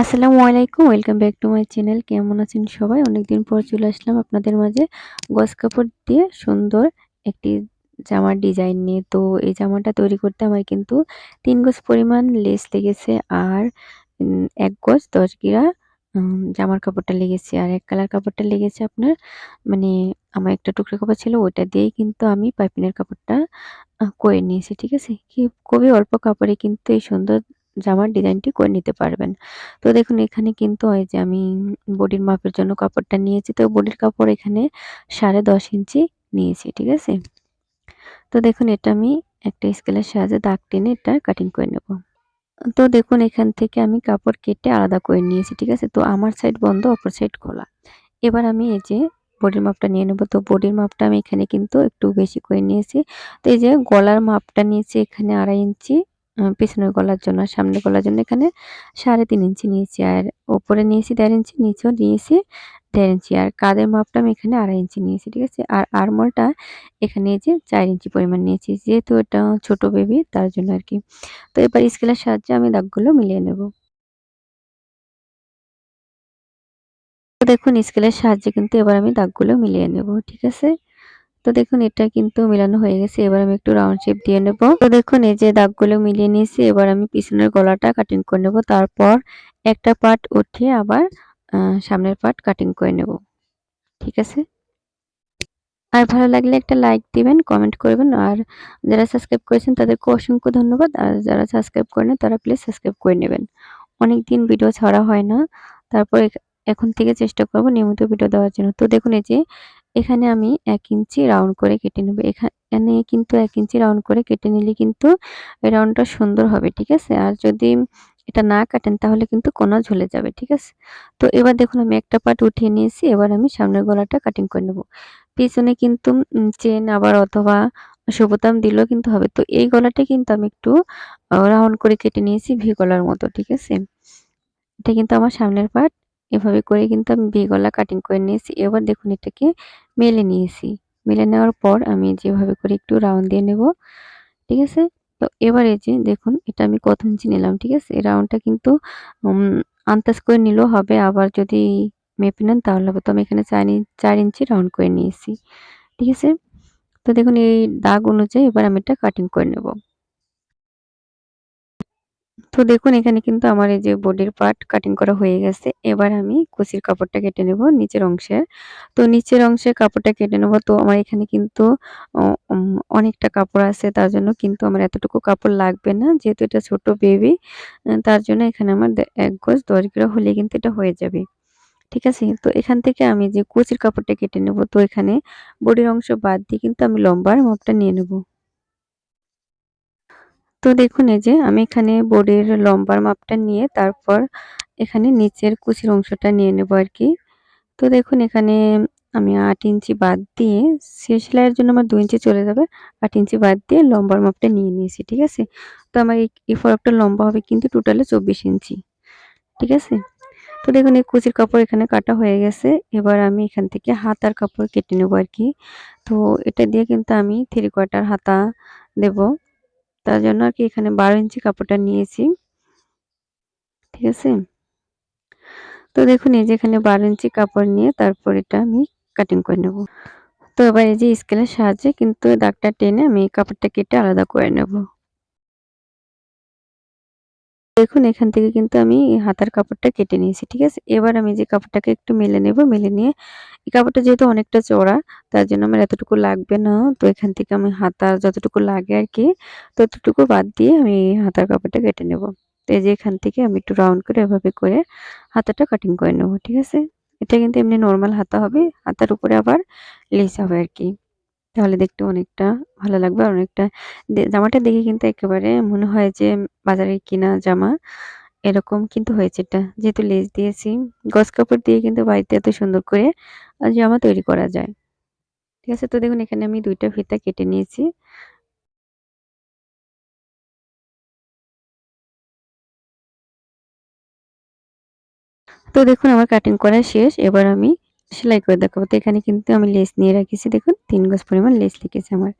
আসসালামু আলাইকুম, welcome back to my channel. কেমন আছেন সবাই? অনেকদিন পর চলে আসলাম আপনাদের মাঝে গস কাপড় দিয়ে সুন্দর একটি জামার ডিজাইন নিয়ে। তো এই জামাটা তৈরি করতে আমার কিন্তু তিন গজ পরিমাণ লেস লেগেছে আর এক গজ দশ গিরা জামার কাপড়টা লেগেছে। আর এক কালার কাপড়টা লেগেছে আপনার মানে আমার একটা টুকরো কাপড় ছিল, ওইটা দিয়েই কিন্তু আমি পাইপিনের কাপড়টা করে নিয়েছি, ঠিক আছে? কি, খুবই অল্প কাপড়ে কিন্তু এই সুন্দর জামার ডিজাইনটি করে নিতে পারবেন। তো দেখুন, এখানে কিন্তু ওই যে আমি বডির মাপের জন্য কাপড়টা নিয়েছি। তো বডির কাপড় এখানে সাড়ে দশ ইঞ্চি নিয়েছি, ঠিক আছে? তো দেখুন, এটা আমি একটা স্কেলের সাহায্যে দাগ টেনে এটা কাটিং করে নেব। তো দেখুন, এখান থেকে আমি কাপড় কেটে আলাদা করে নিয়েছি, ঠিক আছে? তো আমার সাইড বন্ধ, অপর সাইড খোলা। এবার আমি এই যে বডির মাপটা নিয়ে নেব। তো বডির মাপটা আমি এখানে কিন্তু একটু বেশি করে নিয়েছি। তো এই যে গলার মাপটা নিয়েছি এখানে আড়াই ইঞ্চি। পিছনের গলার জন্য সামনে গলার জন্য এখানে সাড়ে তিন ইঞ্চি নিয়েছি আর ওপরে নিয়েছি দেড় ইঞ্চি, নিচেও নিয়েছি দেড় ইঞ্চি আর কাদের মাপটা আমি এখানে আড়াই ইঞ্চি নিয়েছি, ঠিক আছে? আর আরমলটা এখানে যে চার ইঞ্চি পরিমাণ নিয়েছি, যেহেতু এটা ছোট বেবি তার জন্য আর কি। তো এবার স্কেলের সাহায্যে আমি দাগগুলো মিলিয়ে নেব। দেখুন স্কেলের সাহায্যে কিন্তু এবার আমি দাগগুলো মিলিয়ে নেব, ঠিক আছে? তো দেখুন, এটা কিন্তু মিলানো হয়ে গেছে। এবার আমি একটু রাউন্ড শেপ দিয়ে নেব। তো দেখুন, এই যে দাগগুলো মিলিয়ে নিয়েছি, এবার আমি পিছনের গলাটা কাটিং করে নেব। তারপর একটা পার্ট উঠিয়ে আবার সামনের পার্ট কাটিং করে নেব। ঠিক আছে? আর ভালো লাগলে একটা লাইক দিবেন কমেন্ট করবেন। আর যারা সাবস্ক্রাইব করেছেন তাদেরকে অসংখ্য ধন্যবাদ। আর যারা সাবস্ক্রাইব করেন তারা প্লিজ সাবস্ক্রাইব করে নেবেন। অনেক দিন ভিডিও ছাড়া হয় না। তারপর এখন থেকে চেষ্টা করব নিয়মিত ভিডিও দেওয়ার জন্য। তো দেখুন, এই যে এখানে আমি এক ইঞ্চি রাউন্ড করে কেটে নেব। এখানে কিন্তু এক ইঞ্চি রাউন্ড করে কেটে নিলে কিন্তু রাউন্ডটা সুন্দর হবে, ঠিক আছে? আর যদি এটা না কাটেন তাহলে কিন্তু কোনা ঝুলে যাবে, ঠিক আছে? তো এবার দেখুন আমি একটা পার্ট উঠিয়ে নিয়েছি, এবার আমি সামনের গলাটা কাটিং করে নেব। পিছনে কিন্তু চেন আবার অথবা সুবোতাম দিলেও কিন্তু হবে। তো এই গলাটা কিন্তু আমি একটু রাউন্ড করে কেটে নিয়েছি ভি গলার মতো, ঠিক আছে? এটা কিন্তু আমার সামনের পার্ট। এভাবে করে কিন্তু আমি ভি গলা কাটিং করে নিয়েছি। এবার দেখুন এটাকে মেলে নিয়েছি। মেলে নেওয়ার পর আমি যেভাবে করে একটু রাউন্ড দিয়ে নেব, ঠিক আছে? তো এবার এই যে দেখুন, এটা আমি কত ইঞ্চি নিলাম, ঠিক আছে? এই রাউন্ডটা কিন্তু আন্দাজ করে নিলেও হবে। আবার যদি মেপে নেন তাহলে হবে। তো আমি এখানে চার চার ইঞ্চি রাউন্ড করে নিয়েছি, ঠিক আছে? তো দেখুন এই দাগ অনুযায়ী এবার আমি এটা কাটিং করে নেব। তো দেখুন, এখানে কিন্তু আমার এই যে বডির পার্ট কাটিং করা হয়ে গেছে। এবার আমি কুচির কাপড়টা কেটে নেব নিচের অংশের। তো নিচের অংশের কাপড়টা কেটে নেব। তো আমার এখানে কিন্তু অনেকটা কাপড় আছে। তার জন্য কিন্তু আমার এতটুকু কাপড় লাগবে না। যেহেতু এটা ছোট বেবি তার জন্য এখানে আমার এক গোজ দশ গ্রা হলে কিন্তু এটা হয়ে যাবে। ঠিক আছে? তো এখান থেকে আমি যে কুচির কাপড়টা কেটে নেব, তো এখানে বডির অংশ বাদ দিয়ে কিন্তু আমি লম্বার মাপটা নিয়ে নেব। তো দেখুন এই যে আমি এখানে বডির লম্বার মাপটা নিয়ে তারপর এখানে নিচের কুচির অংশটা নিয়ে নেব আর কি। তো দেখুন এখানে আমি আট ইঞ্চি বাদ দিয়ে শেষ সেলাইয়ের জন্য আমার দু ইঞ্চি চলে যাবে। আট ইঞ্চি বাদ দিয়ে লম্বার মাপটা নিয়ে নিয়েছি, ঠিক আছে? তো আমার এই ফরকটা লম্বা হবে কিন্তু টোটালে চব্বিশ ইঞ্চি, ঠিক আছে? তো দেখুন এই কুচির কাপড় এখানে কাটা হয়ে গেছে। এবার আমি এখান থেকে হাতার কাপড় কেটে নেব আর কি। তো এটা দিয়ে কিন্তু আমি থ্রি কোয়ার্টার হাতা দেব। তার জন্য আর কি এখানে বারো ইঞ্চি কাপড়টা নিয়েছি। ঠিক আছে? তো দেখুন, এই যে এখানে বারো ইঞ্চি কাপড় নিয়ে তারপর এটা আমি কাটিং করে নেব। তো এবার এই যে স্কেলের সাহায্যে কিন্তু দাগটা টেনে আমি কাপড়টা কেটে আলাদা করে নেব। দেখুন, এখান থেকে কিন্তু আমি হাতার কাপড়টা কেটে নিয়েছি, ঠিক আছে? এবার আমি যে কাপড়টাকে একটু মেলে নেব, মেলে নিয়ে, এই কাপড়টা যেহেতু অনেকটা চড়া তার জন্য আমার এতটুকু লাগবে না। তো এখান থেকে আমি হাতার যতটুকু লাগে আর কি, ততটুকু বাদ দিয়ে আমি হাতার কাপড়টা কেটে নেব। তো এই যে এখান থেকে আমি একটু রাউন্ড করে এভাবে করে হাতাটা কাটিং করে নেব, ঠিক আছে? এটা কিন্তু এমনি নর্মাল হাতা হবে, হাতার উপরে আবার লেস হবে আর কি। তাহলে দেখতে অনেকটা ভালো লাগবে। আর অনেকটা জামাটা দেখে কিন্তু একেবারে মনে হয় যে বাজারে কিনা জামা। এরকম কিন্তু হয়েছে এটা। যেহেতু লেস দিয়েছি গস কাপড় দিয়ে কিন্তু বাড়িতে এত সুন্দর করে জামা তৈরি করা যায়। ঠিক আছে? তো দেখুন, এখানে আমি দুইটা ফিতা কেটে নিয়েছি। তো দেখুন, আমার কাটিং করা শেষ। এবার আমি সেলাই করে দেখাবো। তো এখানে কিন্তু আমি লেস নিয়ে রাখেছি। দেখুন, তিন গজ পরিমাণ লেস লিখেছে আমার।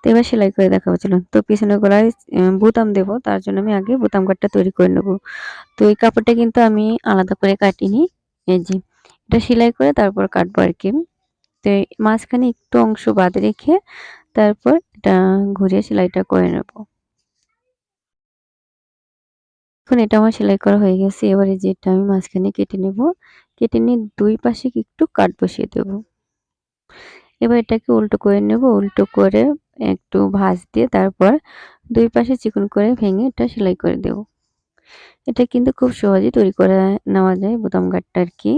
তো এবার সেলাই করে দেখাবো, চলুন। তো পিছনে গলায় বোতাম দেব। তার জন্য আমি আগে বোতাম কাটটা তৈরি করে নেব। তো এই কাপড়টা কিন্তু আমি আলাদা করে কাটিনি। এই যে, এটা সেলাই করে তারপর কাটবো আর কি। তো মাঝখানে একটু অংশ বাদ রেখে তারপর এটা ঘুরিয়ে সেলাইটা করে নেব। এখন এটা আমার সেলাই করা হয়ে গেছে। এবারে যেটা আমি মাঝখানে কেটে নেব কেটে নিয়ে দুই পাশে একটু কাট বসিয়ে দেব। এবার এটাকে উল্টো করে নেব, উল্টো করে একটু ভাঁজ দিয়ে তারপর দুই পাশে চিকন করে ভেঙে এটা সেলাই করে দেব। এটা কিন্তু খুব সহজেই তৈরি করে নেওয়া যায় বোতাম গাটটা আর কি।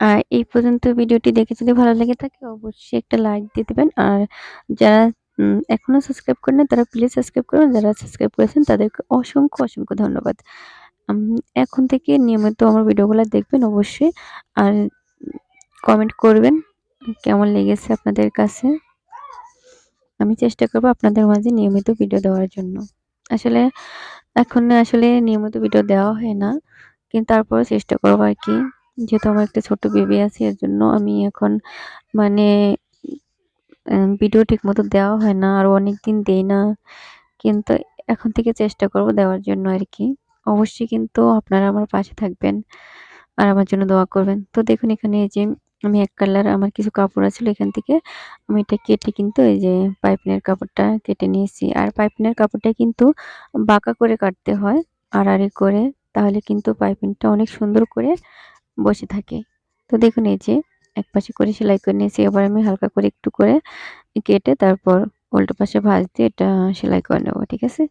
আর এই পর্যন্ত ভিডিওটি দেখে যদি ভালো লেগে থাকে অবশ্যই একটা লাইক দিয়ে দেবেন। আর যারা এখনও সাবস্ক্রাইব করেন তারা প্লিজ সাবস্ক্রাইব করুন। যারা সাবস্ক্রাইব করেছেন তাদেরকে অসংখ্য অসংখ্য ধন্যবাদ। এখন থেকে নিয়মিত আমার ভিডিওগুলো দেখবেন অবশ্যই। আর কমেন্ট করবেন কেমন লেগেছে আপনাদের কাছে। আমি চেষ্টা করব আপনাদের মাঝে নিয়মিত ভিডিও দেওয়ার জন্য। আসলে এখন আসলে নিয়মিত ভিডিও দেওয়া হয় না, কিন্তু তারপরে চেষ্টা করব আর কি। যেহেতু আমার একটা ছোট বেবি আছে, এর জন্য আমি এখন মানে ভিডিও ঠিক মতো দেওয়া হয় না, আর অনেক দিন দেই না। কিন্তু এখন থেকে চেষ্টা করব দেওয়ার জন্য আর কি। অবশ্যই কিন্তু আপনারা আমার পাশে থাকবেন আর আমার জন্য দোয়া করবেন। তো দেখুন এখানে এই যে আমি এক কালার আমার কিছু কাপড় আছে এখান থেকে। আমি এটা কেটে কিন্তু এই যে পাইপিনের কাপড়টা কেটে নিয়েছি। আর পাইপিনের কাপড়টা কিন্তু বাঁকা করে কাটতে হয় আড়াআড়ি করে, তাহলে কিন্তু পাইপিনটা অনেক সুন্দর করে বসে থাকে। তো দেখুন এই যে এক পাশে করে সেলাই করে নিয়েছি, এবার আমি হালকা করে একটু করে কেটে তারপর উল্টো পাশে ভাঁজ দিয়ে এটা সেলাই করে নেব, ঠিক আছে?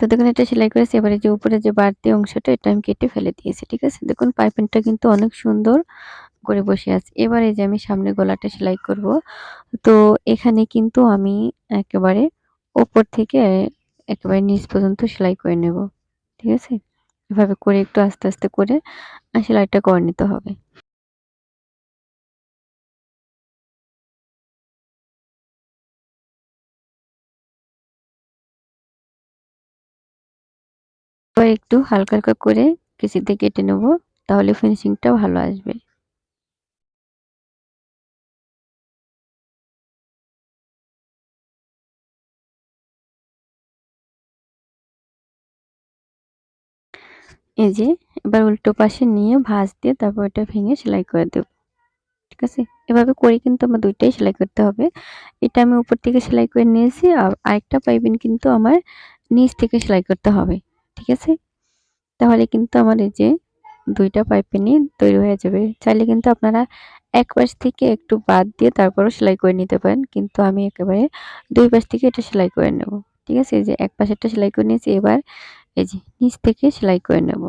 তো দেখুন, এটা সেলাই করেছি। এবারে যে উপরে যে বাড়তি অংশটা, এটা আমি কেটে ফেলে দিয়েছি, ঠিক আছে? দেখুন, পাইপিংটা কিন্তু অনেক সুন্দর করে বসে আছে। এবারে যে আমি সামনে গলাটা সেলাই করব। তো এখানে কিন্তু আমি একেবারে ওপর থেকে একেবারে নিচ পর্যন্ত সেলাই করে নেব, ঠিক আছে? এভাবে করে একটু আস্তে আস্তে করে সেলাইটা করে নিতে হবে। একটু হালকা হালকা করে কেচিতে কেটে নেব, তাহলে ফিনিশিংটা ভালো আসবে। এই যে, এবার উল্টো পাশে নিয়ে ভাঁজ দিয়ে তারপর এটা ভেঙে সেলাই করে দেব, ঠিক আছে? এভাবে করে কিন্তু আমার দুইটাই সেলাই করতে হবে। এটা আমি উপর থেকে সেলাই করে নিয়েছি, আর আরেকটা পাইপিন কিন্তু আমার নিচ থেকে সেলাই করতে হবে। ঠিক আছে? তাহলে কিন্তু আমার এই যে দুইটা পাইপিনই তৈরি হয়ে যাবে। চাইলে কিন্তু আপনারা এক পাশ থেকে একটু বাদ দিয়ে তারপরও সেলাই করে নিতে পারেন। কিন্তু আমি একেবারে দুই পাশ থেকে এটা সেলাই করে নেব। ঠিক আছে? এই যে এক পাশেরটা সেলাই করে নিয়েছি, এবার এই যে নিচ থেকে সেলাই করে নেব।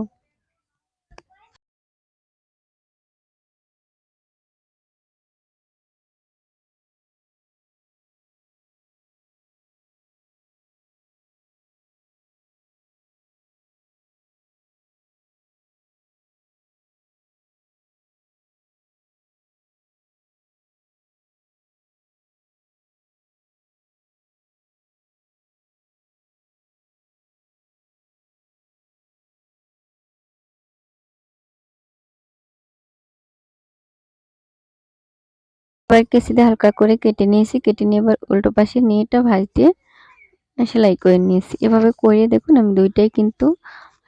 এবার কেসিতে হালকা করে কেটে নিয়েছি। কেটে নিয়ে এবার উল্টো পাশে নিয়ে এটা ভাঁজ দিয়ে সেলাই করে নিয়েছি। এভাবে করে দেখুন, আমি দুইটাই কিন্তু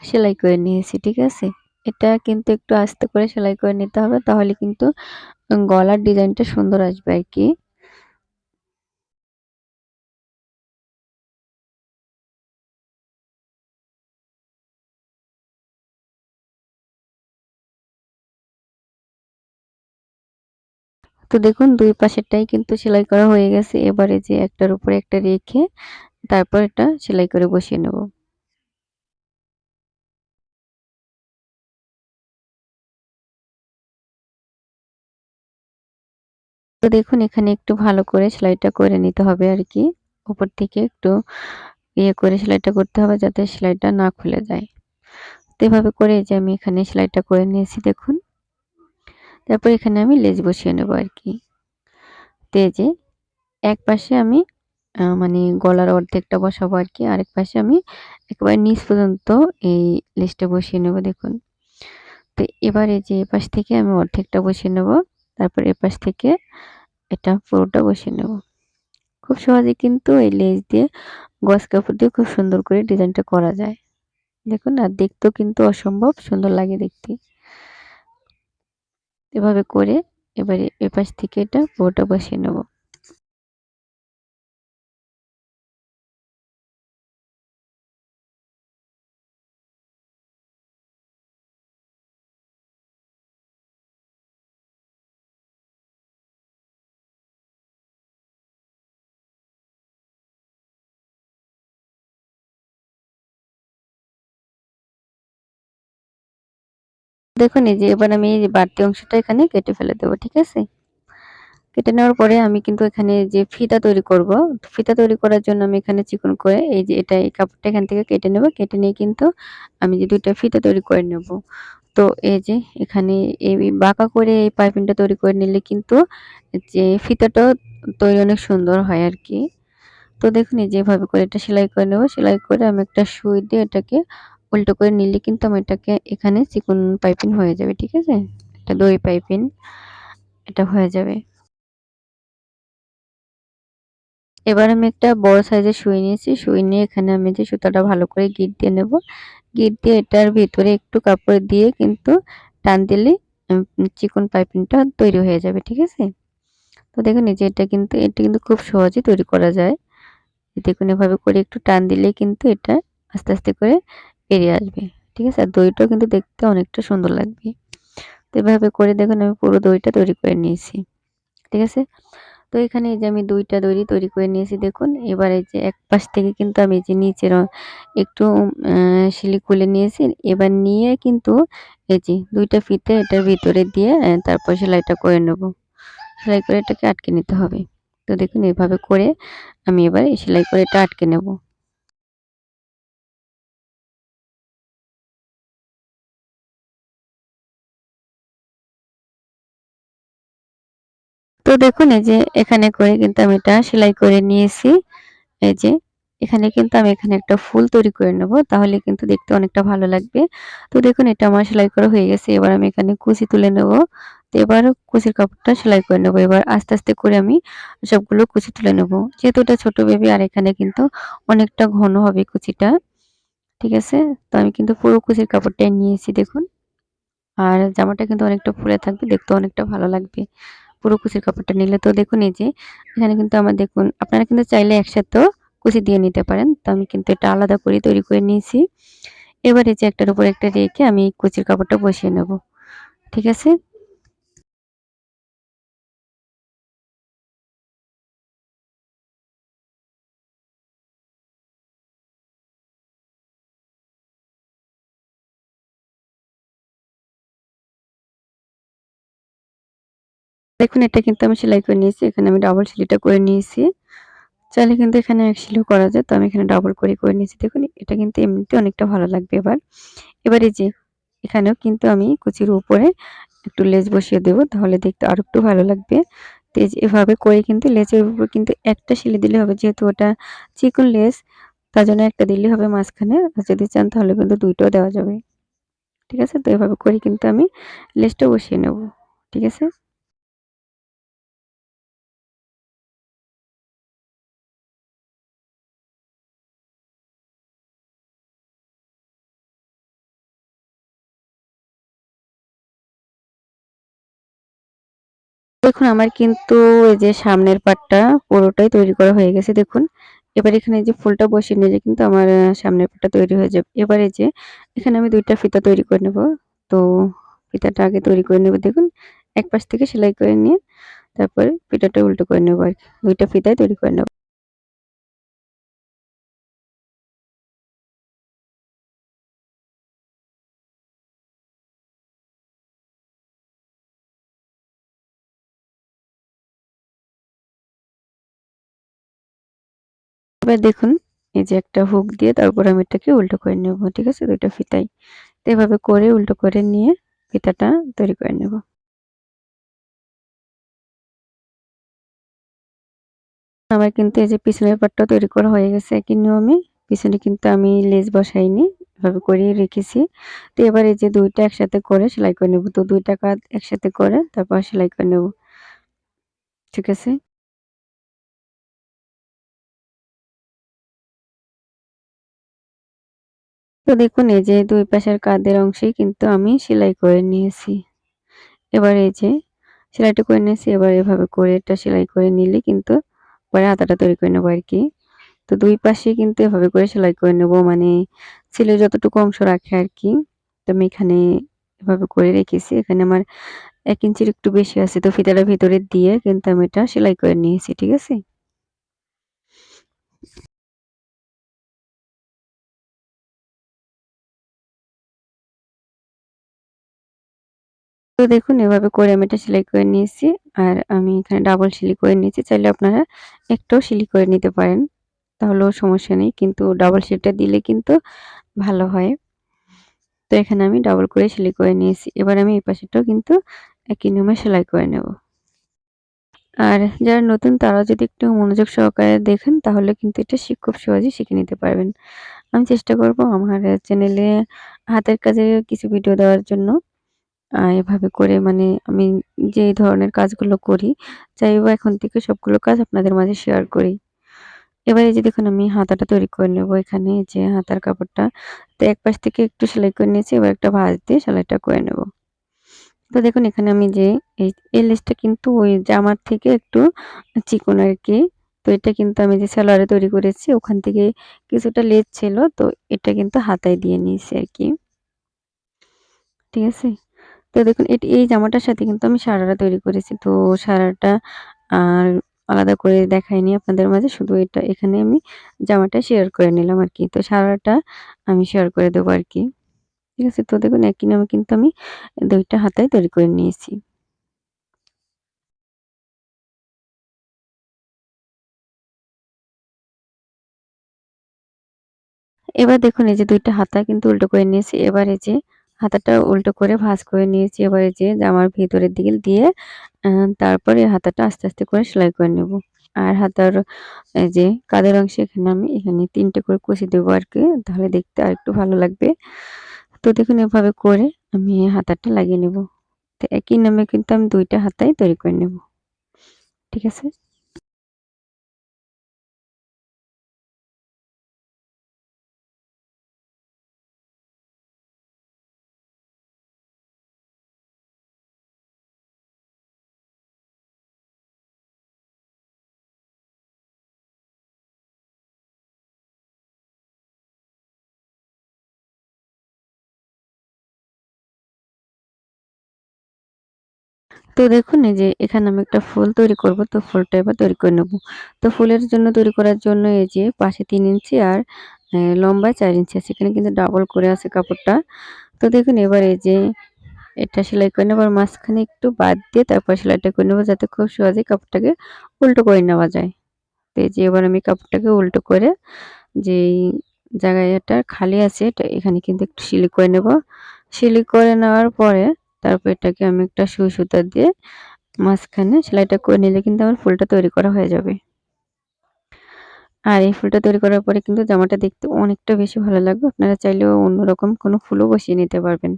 সেলাই করে নিয়েছি, ঠিক আছে? এটা কিন্তু একটু আস্তে করে সেলাই করে নিতে হবে, তাহলে কিন্তু গলার ডিজাইনটা সুন্দর আসবে আর কি। তো দেখুন, দুই পাশেরটাই কিন্তু সেলাই করা হয়ে গেছে। এবারে যে একটার উপরে একটা রেখে তারপর এটা সেলাই করে বসিয়ে নেব। তো দেখুন, এখানে একটু ভালো করে সেলাইটা করে নিতে হবে আর কি। উপর থেকে একটু ইয়ে করে সেলাইটা করতে হবে যাতে সেলাইটা না খুলে যায়। তো এভাবে করে যে আমি এখানে সেলাইটা করে নিয়েছি, দেখুন। তারপর এখানে আমি লেজ বসিয়ে নেব আর কি। তেজে এক পাশে আমি মানে গলার অর্ধেকটা বসাবো আর কি, আরেক পাশে আমি একেবারে নিচ পর্যন্ত এই লেজটা বসিয়ে নেব, দেখুন। তো এবার এই যে এপাশ থেকে আমি অর্ধেকটা বসিয়ে নেব, তারপর এপাশ থেকে এটা পুরোটা বসিয়ে নেব। খুব সহজে কিন্তু এই লেজ দিয়ে গস কাপড় দিয়ে খুব সুন্দর করে ডিজাইনটা করা যায়। দেখুন আর দেখতেও কিন্তু অসম্ভব সুন্দর লাগে দেখতে। এভাবে করে এবারে এপাশ থেকে এটা পুরোটা বসিয়ে নেব। দেখুন, এই যে এবার আমি এই বাড়তি অংশটা এখানে কেটে ফেলে দেবো, ঠিক আছে? কেটে নেওয়ার পরে আমি কিন্তু এখানে যে ফিতা তৈরি করব, ফিতা তৈরি করার জন্য আমি এখানে চিকন করে এই যে এটা, এই কাপড়টা এখান থেকে কেটে নেব, কেটে নিয়ে কিন্তু আমি যে দুইটা ফিতা তৈরি করে নেব। তো এই যে এখানে এই বাঁকা করে এই পাইপিংটা তৈরি করে নিলে কিন্তু যে ফিতাটা তৈরি অনেক সুন্দর হয় আর কি। তো দেখুন, এই যেভাবে করে এটা সেলাই করে নেব, সেলাই করে আমি একটা সুই দিয়ে এটাকে উল্টো করে নিলে কিন্তু আমি এটাকে এখানে চিকন পাইপিং হয়ে যাবে, ঠিক আছে? এটা দই পাইপিং এটা হয়ে যাবে। এবার আমি একটা বড় সাইজের সুই নিয়েছি, সুই নিয়ে এখানে আমি যে সুতাটা ভালো করে গিট দিয়ে নেব। গিট দিয়ে এটার ভিতরে একটু কাপড় দিয়ে কিন্তু টান দিলে চিকন পাইপিংটা তৈরি হয়ে যাবে, ঠিক আছে? তো দেখুন, এই যে এটা কিন্তু এটা কিন্তু খুব সহজে তৈরি করা যায়। দেখুন, এভাবে করে একটু টান দিলেই কিন্তু এটা আস্তে আস্তে করে বেরিয়ে আসবে। ঠিক আছে? আর দইটাও কিন্তু দেখতে অনেকটা সুন্দর লাগবে। তো এভাবে করে দেখুন, আমি পুরো দইটা তৈরি করে নিয়েছি। ঠিক আছে? তো এখানে এই যে আমি দুইটা দড়ি তৈরি করে নিয়েছি, দেখুন। এবার এই যে এক পাশ থেকে কিন্তু আমি যে নিচের একটু শিলি খুলে নিয়েছি। এবার নিয়ে কিন্তু এই যে দুইটা ফিতে এটার ভিতরে দিয়ে তারপর সেলাইটা করে নেব। সেলাই করে এটাকে আটকে নিতে হবে। তো দেখুন, এভাবে করে আমি এবার সেলাই করে এটা আটকে নেব। তো দেখুন, এই যে এখানে করে কিন্তু আমি এটা সেলাই করে নিয়েছি। এই যে এখানে কিন্তু আমি এখানে একটা ফুল তৈরি করে নেব, তাহলে কিন্তু দেখতে অনেকটা ভালো লাগবে। তো দেখুন, এটা আমার সেলাই করা হয়ে গেছে, এবার আমি এখানে কুচি তুলে নেব। তো এবার কুচির কাপড়টা সেলাই করে নেব। এবার আস্তে আস্তে করে আমি সবগুলো কুচি তুলে নেব। যেহেতু এটা ছোট বেবি আর এখানে কিন্তু অনেকটা ঘন হবে কুচিটা, ঠিক আছে? তো আমি কিন্তু পুরো কুচির কাপড়টাই নিয়েছি, দেখুন। আর জামাটা কিন্তু অনেকটা ফুলে থাকবে, দেখতে অনেকটা ভালো লাগবে। পুরো কুচির কাপড়টা নিলে। তো দেখুন এই যে, এখানে কিন্তু আমার দেখুন, আপনারা কিন্তু চাইলে একসাথেও কুচি দিয়ে নিতে পারেন। তো আমি কিন্তু এটা আলাদা করে তৈরি করে নিয়েছি। এবার এই যে একটার উপর একটা রেখে আমি কুচির কাপড়টা বসিয়ে নেব। ঠিক আছে? দেখুন, এটা কিন্তু আমি সেলাই করে নিয়েছি। এখানে আমি ডাবল সেলাইটা করে নিয়েছি। চাইলে কিন্তু এখানে এক সেলাই করা যায়, তো আমি এখানে ডাবল করে করে নিয়েছি। দেখুন, এটা কিন্তু এমনিতে অনেকটা ভালো লাগবে এবার। এবার এই যে, এখানেও কিন্তু আমি কুচির উপরে একটু লেজ বসিয়ে দেবো, তাহলে দেখতে আরও একটু ভালো লাগবে। তো এভাবে করে কিন্তু লেজের উপর কিন্তু একটা সেলে দিলে হবে, যেহেতু ওটা চিকন লেজ, তার জন্য একটা দিলে হবে মাঝখানে। আর যদি চান, তাহলে কিন্তু দুইটাও দেওয়া যাবে। ঠিক আছে? তো এভাবে করে কিন্তু আমি লেজটা বসিয়ে নেব। ঠিক আছে? দেখুন আমার কিন্তু এই যে সামনের পাটটা পুরোটাই তৈরি করা হয়ে গেছে, দেখুন। এবার এখানে যে ফুলটা বসিয়ে নিলে কিন্তু আমার সামনের পাটটা তৈরি হয়ে যাবে। এবারে যে এখানে আমি দুইটা ফিতা তৈরি করে নেব। তো ফিতাটা আগে তৈরি করে নেব, দেখুন। এক পাশ থেকে সেলাই করে নিয়ে তারপরে ফিতাটা উল্টো করে নেব আর কি। দুইটা ফিতাই তৈরি করে নেব। এবার দেখুন, এই যে একটা হুক দিয়ে তারপর আমি এটাকে উল্টো করে নেব, ঠিক আছে? দুইটা ফিতাই। তো এভাবে করে উল্টো করে নিয়ে ফিতাটা তৈরি করে নেব। আমার কিন্তু এই যে পিছনের পাটটা তৈরি করা হয়ে গেছে, একই নিয়মে। পিছনে কিন্তু আমি লেজ বসাইনি, এভাবে করিয়ে রেখেছি। তো এবার এই যে দুইটা একসাথে করে সেলাই করে নেব। তো দুইটা কাজ একসাথে করে তারপর সেলাই করে নেব। ঠিক আছে? তো দেখুন, এই যে দুই পাশের কাঁধের অংশেই কিন্তু আমি সেলাই করে নিয়েছি। এবার এই যে সেলাইটা করে নিয়েছি, এবার এভাবে করে এটা সেলাই করে নিলে কিন্তু পরে হাতাটা তৈরি করে নেব আর কি। তো দুই পাশে কিন্তু এভাবে করে সেলাই করে নেব মানে ছেলে যতটুকু অংশ রাখে আর কি, তো আমি এখানে এভাবে করে রেখেছি। এখানে আমার এক ইঞ্চির একটু বেশি আছে, তো ফিতাটা ভিতরে দিয়ে কিন্তু আমি এটা সেলাই করে নিয়েছি, ঠিক আছে? তো দেখুন, এভাবে করে আমি এটা সেলাই করে নিয়েছি। আর আমি এখানে ডাবল সিলি করে নিয়েছি। চাইলে আপনারা একটাও সিলি করে নিতে পারেন। তাহলেও সমস্যা নেই। কিন্তু ডাবল সিলটা দিলে কিন্তু ভালো হয়। তো এখানে আমি ডাবল করে সেলাই করে নিয়েছি। এবার আমি এই পাশেটাও কিন্তু একই নিয়মে সেলাই করে নেব। আর যারা নতুন তারা যদি একটু মনোযোগ সহকারে দেখেন, তাহলে কিন্তু এটা খুব সহজেই শিখে নিতে পারবেন। আমি চেষ্টা করব আমার চ্যানেলে হাতের কাজে কিছু ভিডিও দেওয়ার জন্য। এভাবে করে মানে আমি যে ধরনের কাজগুলো করি চাইব এখন থেকে সবগুলো কাজ আপনাদের মাঝে শেয়ার করি। এবার যে দেখুন, আমি হাতাটা তৈরি করে নেব এখানে যে হাতার কাপড়টা। তো এক পাশ থেকে একটু সেলাই করে নিয়েছি, এবার একটা ভাঁজ দিয়ে সেলাইটা করে নেব। তো দেখুন, এখানে আমি যে এই এই লেসটা কিন্তু ওই জামার থেকে একটু চিকন আর কি। তো এটা কিন্তু আমি যে সালোয়ারে তৈরি করেছি, ওখান থেকে কিছুটা লেজ ছিল, তো এটা কিন্তু হাতায় দিয়ে নিয়েছি আর কি। ঠিক আছে? তো দেখুন, এটি, এই জামাটার সাথে কিন্তু আমি সারাটা তৈরি করেছি। তো সারাটা আর আলাদা করে দেখাইনি আপনাদের মাঝে, শুধু এটা, এখানে আমি জামাটা শেয়ার করে নিলাম আর কি তো সারাটা আমি শেয়ার করে দেবো আর কি ঠিক আছে? তো দেখুন, একই নামে কিন্তু আমি দুইটা হাতায় তৈরি করে নিয়েছি। এবার দেখুন, এই যে দুইটা হাতা কিন্তু উল্টো করে নিয়েছি। এবার এই যে হাতাটা উল্টো করে ভাঁজ করে নিয়েছি এবারে যে জামার ভিতরের দিকে দিয়ে তারপরে হাতাটা আস্তে আস্তে করে সেলাই করে নেব। আর হাতার যে কাদের অংশে এখানে আমি এখানে তিনটে করে কষে দেবো আর কি, তাহলে দেখতে আর একটু ভালো লাগবে। তো দেখুন এভাবে করে আমি হাতাটা লাগিয়ে নেব। তো একই নামে কিন্তু আমি দুইটা হাতাই তৈরি করে নেব। ঠিক আছে? তো দেখুন, এই যে এখানে আমি একটা ফুল তৈরি করব, তো ফুলটা এবার তৈরি করে নেব। তো ফুলের জন্য তৈরি করার জন্য এই যে পাশে তিন ইঞ্চি আর লম্বায় চার ইঞ্চি আছে, এখানে কিন্তু ডাবল করে আছে কাপড়টা। তো দেখুন, এবার এই যে এটা সেলাই করে নেবার মাঝখানে একটু বাদ দিয়ে তারপর সেলাইটা করে নেব, যাতে খুব সহজে কাপড়টাকে উল্টো করে নেওয়া যায়। তো এই যে এবার আমি কাপড়টাকে উল্টো করে যেই জায়গায় এটা খালি আছে, এটা এখানে কিন্তু একটু সিলি করে নেব। সিলি করে নেওয়ার পরে তারপর এটাকে আমি একটা সুই সুতা দিয়ে মাঝখানে সেলাইটা করে নিলে কিন্তু আমার ফুলটা তৈরি করা হয়ে যাবে। আর এই ফুলটা তৈরি করার পরে কিন্তু জামাটা দেখতে অনেকটা বেশি ভালো লাগবে। আপনারা চাইলেও অন্যরকম কোনো ফুলও বসিয়ে নিতে পারবেন।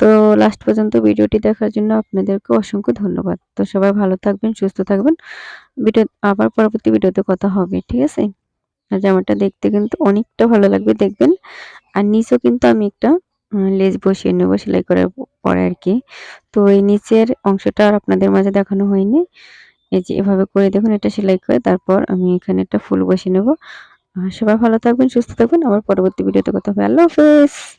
তো লাস্ট পর্যন্ত ভিডিওটি দেখার জন্য আপনাদেরকে অসংখ্য ধন্যবাদ। তো সবাই ভালো থাকবেন, সুস্থ থাকবেন। ভিডিও, আবার পরবর্তী ভিডিওতে কথা হবে, ঠিক আছে? আর জামাটা দেখতে কিন্তু অনেকটা ভালো লাগবে, দেখবেন। আর নিচেও কিন্তু আমি একটা লেজ বসিয়ে নেব, সেলাই করার পরে আর কি। তো এই নিচের অংশটা আর আপনাদের মাঝে দেখানো হয়নি। এই যে এভাবে করে দেখুন, এটা সেলাই করে তারপর আমি এখানে একটা ফুল বসিয়ে নেব। সবাই ভালো থাকবেন, সুস্থ থাকবেন। আবার পরবর্তী ভিডিওতে কথা হবে। আল্লাহ হাফেজ!